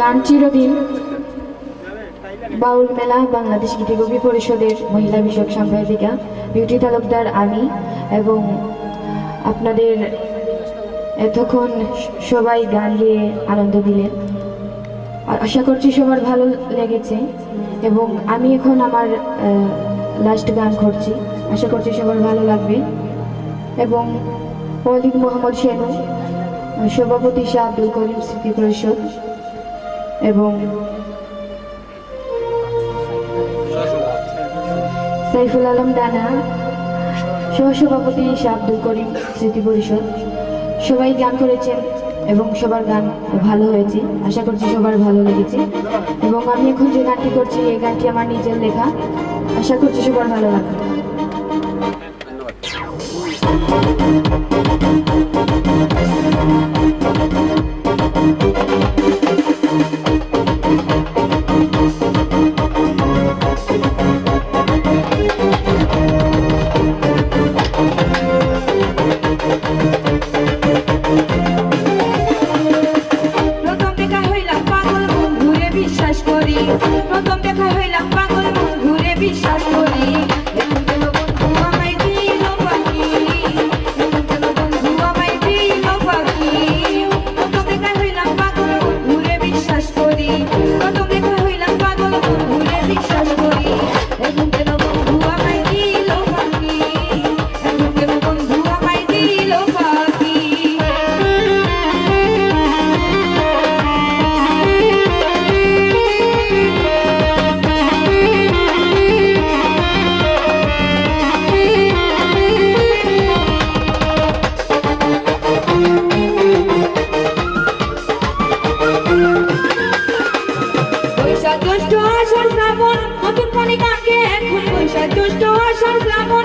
গান চিরদিন। বাউল মেলা, বাংলাদেশ গীতিকবি পরিষদের মহিলা বিষয়ক সাংবাদিকা, বিউটি তালুকদার আমি এবং আপনাদের এতক্ষণ সবাই গান গিয়ে আনন্দ দিলেন। আশা করছি সবার ভালো লেগেছে এবং আমি এখন আমার লাস্ট গান করছি। আশা করছি সবার ভালো লাগবে। এবং ওয়ালিদ মোহাম্মদ শেনু সভাপতি শাহ আব্দুল করিম স্মৃতি পরিষদ এবং সাইফুল আলম ডানা সহসভাপতি শাহ আব্দুল করিম স্মৃতি পরিষদ। সবাই গান করেছেন এবং সবার গান ভালো হয়েছে। আশা করছি সবার ভালো লেগেছে। এবং আমি এখন যে গানটি করছি, এই গানটি আমার নিজের লেখা। আশা করছি সবার ভালো লাগবে। বিশ্বাস করি। প্রথম আষাঢ় শ্রাবণ